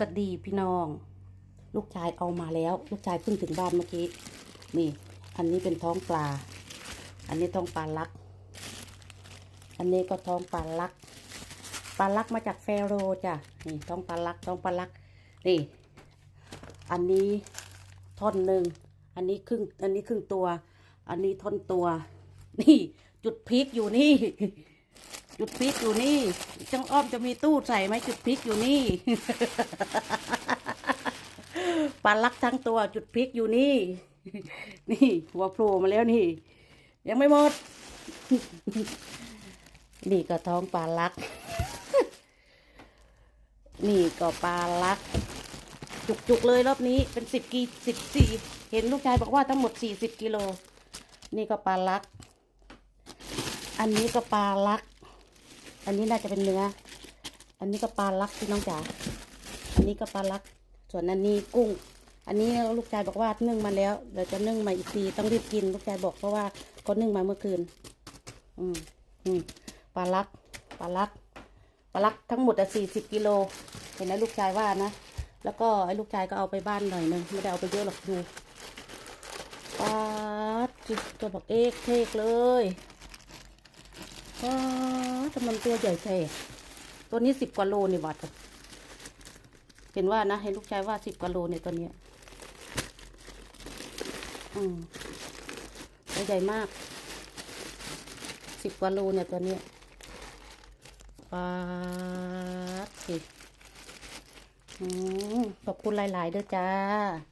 สวัสดีพี่น้อง ลูกชายเอามาแล้ว ลูกชายเพิ่งถึงบ้านเมื่อกี้ นี่ อันนี้เป็นท้องปลา อันนี้ท้องปลาลัก อันนี้ก็ท้องปลาลัก ปลาลักมาจากเฟโรจ้ะ นี่ท้องปลาลัก ท้องปลาลัก นี่ อันนี้ท่อนหนึ่ง อันนี้ครึ่ง อันนี้ครึ่งตัว อันนี้ท่อนตัว นี่ จุดพลิกอยู่นี่ จุดพลิกอยู่นี่จังอ้อมจะมีตู้ใส่ไหมจุดพลิกอยู่นี่ปลาลักทั้งตัวจุดพลิกอยู่นี่ นี่ หัวโผล่มาแล้วนี่ ยังไม่หมด นี่ก็ท้องปลาลัก นี่ก็ปลาลัก จุกๆเลยรอบนี้เป็นสิบกีสิบสี่เห็นลูกชายบอกว่าทั้งหมดสี่สิบกิโล นี่ก็ปลาลัก อันนี้ก็ปลาลัก อันนี้น่าจะเป็นเนื้อ อันนี้ก็ปลาลักพี่น้องจ๋า อันนี้ก็ปลาลัก ส่วนอันนี้กุ้ง อันนี้ลูกชายบอกว่านึ่งมาแล้ว เดี๋ยวจะนึ่งมาอีกทีต้องรีบกินลูกชายบอกเพราะว่าเขานึ่งมาเมื่อคืน อืมอืมปลาลัก ปลาลัก ปลาลักทั้งหมดอะสี่สิบกิโล เห็นไหมลูกชายว่านะ แล้วก็ไอ้ลูกชายก็เอาไปบ้านหน่อยนึงไม่ได้เอาไปเยอะหรอกดูปลาจิตัวบอกเอกเทกเลยปลา ทำไมมันตัวใหญ่แท้ตัวนี้สิบกว่าโลนี่บัดเห็นว่านะ เห็นลูกชายว่าสิบกว่าโลเนี่ยตัวเนี้ยอืมตัวใหญ่มาก สิบกว่าโลเนี่ยตัวเนี้ยปลาสิอืมขอบคุณหลายๆด้วยจ้า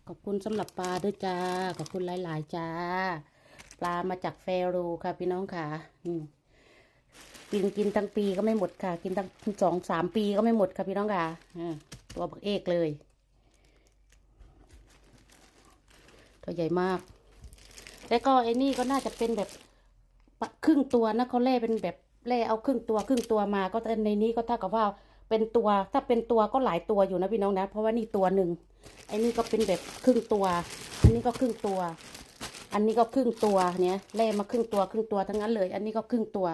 ขอบคุณสำหรับปลาด้วยจ้า ขอบคุณหลาย ๆ จ้า ปลามาจากเฟโรค่ะพี่น้องค่ะอืม กินกินทั้งปีก็ไม่หมดค่ะ กินทั้งสองสามปีก็ไม่หมดค่ะพี่น้องค่ะตัวบักเอกเลย ตัวใหญ่มาก แล้วก็ไอ้นี่ก็น่าจะเป็นแบบครึ่งตัวนะเขาเล่เป็นแบบเล่เอาครึ่งตัวครึ่งตัวมา ก็ในนี้ก็เท่ากับว่าเป็นตัวถ้าเป็นตัวก็หลายตัวอยู่นะพี่น้องนะ เพราะว่านี่ตัวหนึ่งไอ้นี่ก็เป็นแบบครึ่งตัว อันนี้ก็ครึ่งตัว อันนี้ก็ครึ่งตัวเนี่ยแล่มาครึ่งตัวครึ่งตัวทั้งนั้นเลย อันนี้ก็ครึ่งตัว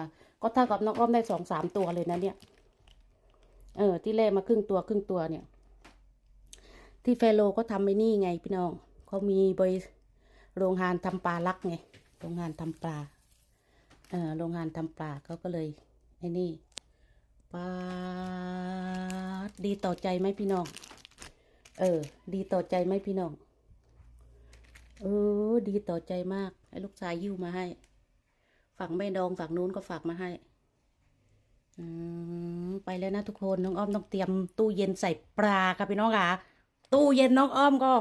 ก็เท่ากับน้องอ้อมได้สองสามตัวเลยนะเนี่ย เออ ที่แล่มาครึ่งตัวครึ่งตัวเนี่ย ที่เฟโลก็ทำไอ้นี่ไงพี่น้องเขามีบริโรงงานทำปลาลักไง โรงงานทำปลา เออ โรงงานทำปลาเขาก็เลยไอ้นี่ปาดดีต่อใจไหมพี่น้อง เออ ดีต่อใจไหมพี่น้อง เออ ดีต่อใจมาก ให้ลูกชายยิ้วมาให้ ฝั่งแม่ดองฝั่งนู้นก็ฝากมาให้อืมไปแล้วนะทุกคนน้องอ้อมต้องเตรียมตู้เย็นใส่ปลาค่ะพี่น้องค่ะตู้เย็นน้องอ้อมก็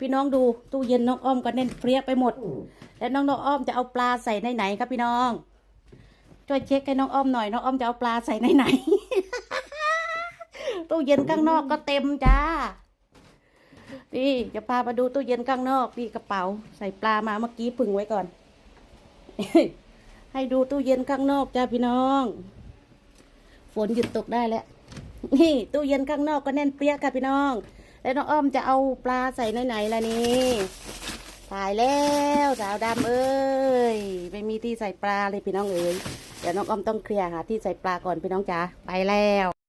พี่น้องดู ตู้เย็นน้องอ้อมก็แน่นเปรี้ยไปหมด แล้วน้องน้องอ้อมจะเอาปลาใส่ในไหนครับพี่น้องช่วยเช็คให้น้องอ้อมหน่อยน้องอ้อมจะเอาปลาใส่ในไหนตู้เย็นข้างนอกก็เต็มจ้านี่จะพามาดูตู้เย็นข้างนอกนี่กระเป๋า ใส่ปลามาเมื่อกี้ผึ่งไว้ก่อน ให้ดูตู้เย็นข้างนอกจ้าพี่น้อง ฝนหยุดตกได้แล้วนี่ตู้เย็นข้างนอกก็แน่นเปี้ยค่ะพี่น้อง แล้วน้องอ้อมจะเอาปลาใส่ในไหนล่ะนี่ตายแล้วสาวดำเอ้ยไม่มีที่ใส่ปลาเลยพี่น้องเอ้ยเดี๋ยวน้องอ้อมต้องเคลียร์หาที่ใส่ปลาก่อนพี่น้องจ๋าไปแล้ว